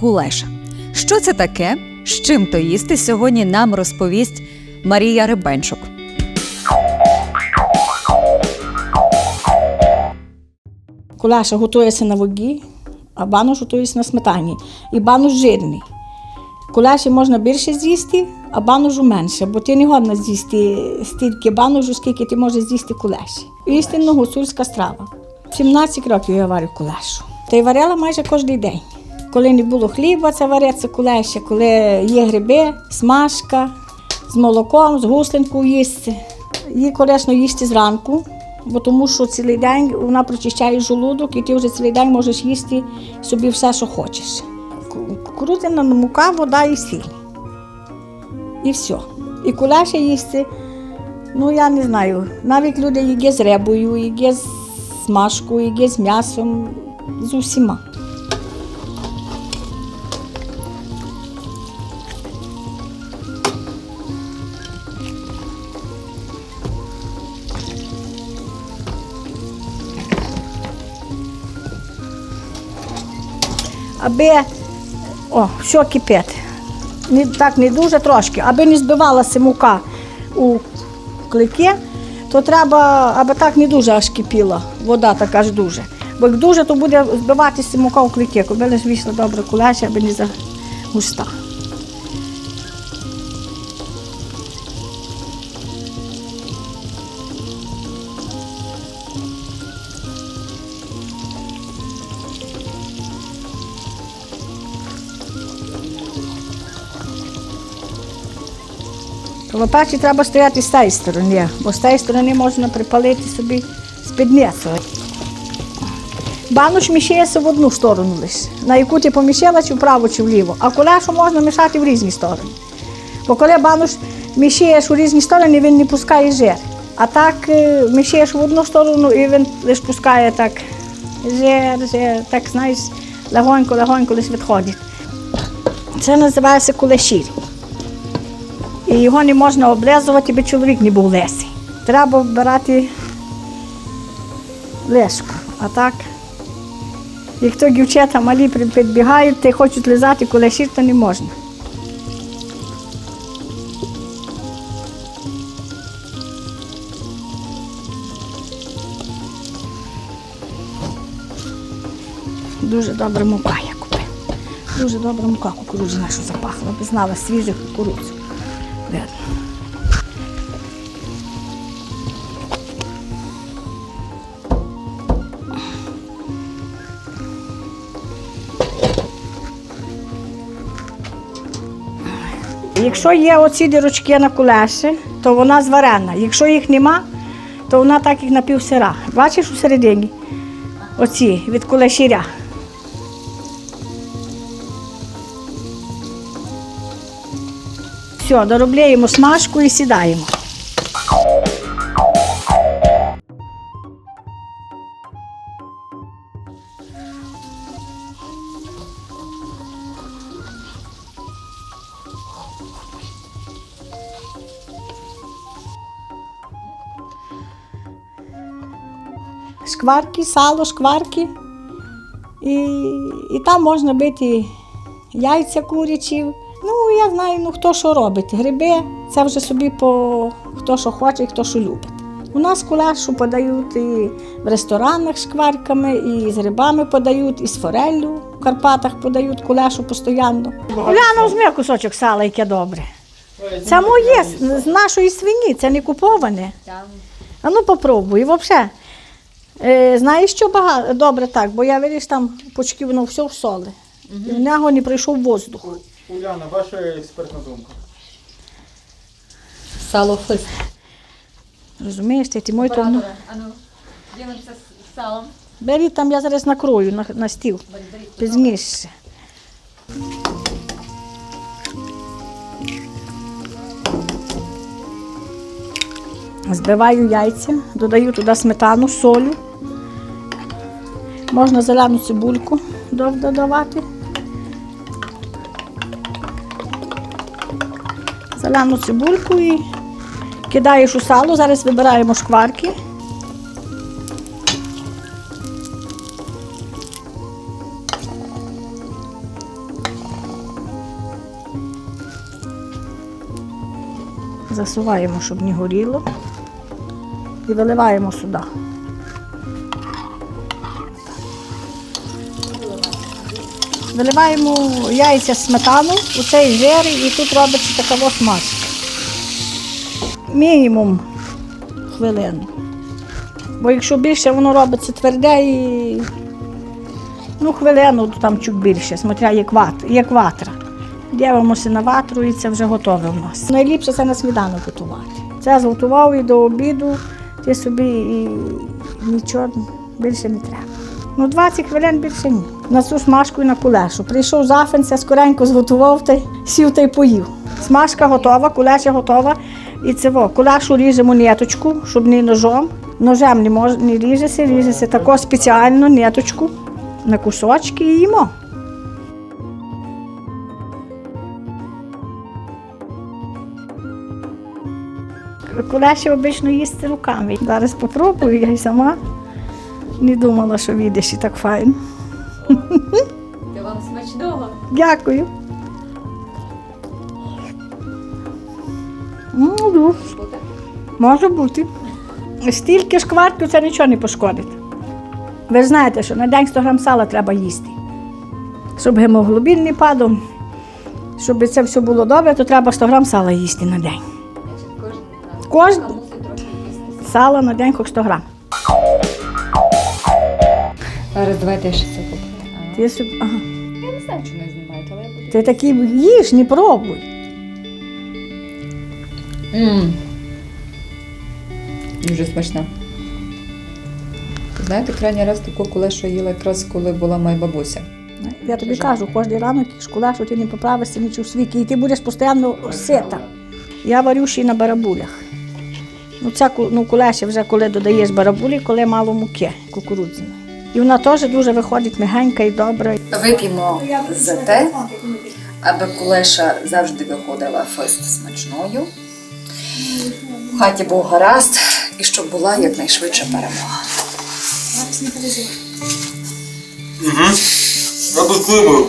кулеша. Що це таке? З чим то їсти сьогодні нам розповість Марія Рибенчук. Кулеша готується на воді, а банош готується на сметані. І банош жирний. Кулеші можна більше з'їсти, а баножу менше, бо ти не годна з'їсти стільки баножу, скільки ти можеш з'їсти кулеші. Істинно гуцульська страва. 17 років я варю кулешу. Та й варила майже кожен день. Коли не було хліба, це вариться кулеша, коли є гриби, смажка з молоком, з густинкою їсти. Її корисно їсти зранку, бо тому що цілий день вона прочищає желудок, і ти вже цілий день можеш їсти собі все, що хочеш. Ку- Кукурудзяна мука, вода і сіль. І все. І кулеша їсти, ну я не знаю. Навіть люди їдять з рибою, їдять з смажкою, їдять з м'ясом, з усіма. Аби о, що кипить. Не, так не дуже трошки, аби не збивалася мука у клики, то треба, аби так не дуже аж кипіла, вода така аж дуже. Бо як дуже, то буде збиватися мука у клики, коли вийшла добре кулеша, аби не загуста. Колопачі треба стояти з тієї сторони, бо з тієї сторони можна припалити собі спідницю. Банош мішається в одну сторону лише, на яку ти помішала, чи вправо, чи вліво. А кулешу можна мішати в різні сторони. Бо коли банош мішаєш у різні сторони, він не пускає жир. А так е, мішаєш в одну сторону і він лише пускає так жир, жир, так знаєш, легонько, легонько лише відходить. Це називається кулешір. І його не можна облизувати, бо чоловік не був лисий. Треба брати лишку. А так, як то дівчата малі підбігають та хочуть лизати кулешір, то не можна. Дуже добра мука я купив. Дуже добра мука кукурудзяна, що запахла, би знала свіжих кукурудзу. Видно. Якщо є оці дірочки на кулеші, то вона зварена. Якщо їх нема, то вона так як напівсира. Бачиш у середині? Оці від кулешіря. Все, доробляємо смажку і сідаємо. Шкварки, сало, шкварки. І, і там можна бити яйця курячі. Ну, я знаю, ну хто що робить. Гриби це вже собі по хто що хоче хто що любить. У нас кулешу подають і в ресторанах з шкварками, і з грибами подають, і з фореллю в Карпатах подають кулешу постійно. Уляна, візьми кусочок сала, яке добре. Це моє з нашої свині, це не куповане. А ну попробуй. Взагалі, е, знаєш, що багато добре так, бо я виріш там почки воно все в соли. І в нього не прийшов воздух. Уляна, ваша експертна думка. Сало фис. Розумієш, ти, ти мой то, ну, Ану, ділимося з салом. бери там, я зараз накрою на, на стіл. Пізніше. Збиваю яйця, додаю туди сметану, солю. Можна зелену цибульку до- додавати. Паляну цибульку і кидаєш у сало, зараз вибираємо шкварки. Засуваємо, щоб не горіло, і виливаємо сюди. Виливаємо яйця сметану у цей жир і тут робиться така ось маска. Мінімум хвилину. Бо якщо більше воно робиться тверде і ну, хвилину там чуть більше, смотря як, ват, як ватра. Дивимося на ватру і це вже готове в нас. Найліпше це на сніданок готувати. Це зготував і до обіду, ти собі і нічого більше не треба. Ну, 20 хвилин більше ні. На цю смажку і на кулешу. Прийшов зафен, це скоренько зготував та сів та й поїв. Смажка готова, кулеша готова. І це во, кулешу ріжемо ниточку, щоб не ножом. Ножем не, мож, не ріжеться, ріжеться тако спеціально ниточку на кусочки і їмо. Кулеші обично їсти руками. Зараз попробую, я й сама не думала, що вийде ще так файно. Та вам смачного. Дякую. Ну, Може бути. Стільки шкварків це нічого не пошкодить. Ви ж знаєте, що на день 100 грам сала треба їсти. Щоб гемоглобін не падав, щоб це все було добре, то треба 100 грам сала їсти на день. Кожен сала на день хоч 100 грам. Зараз давайте я ще це попробую. Собі- ага. Я не знаю, чи не знімаєте, але я буду. Ти такий їж, не пробуй. Мм. Дуже смачна. Знаєте, крайній раз таку кулешу їла якраз коли була моя бабуся. Я тобі кажу, кожен ранок шкода, що ти не поправишся нічого в світі, і ти будеш постійно сита. Я варю ще й на барабулях. Ну, ця ну, кулеша вже коли додаєш барабулі, коли мало муки кукурудзяної. І вона теж дуже виходить мягенька і добра. Вип'ємо за те, аби кулеша завжди виходила фест смачною. В хаті був гаразд і щоб була якнайшвидша перемога. Угу. Аби вибор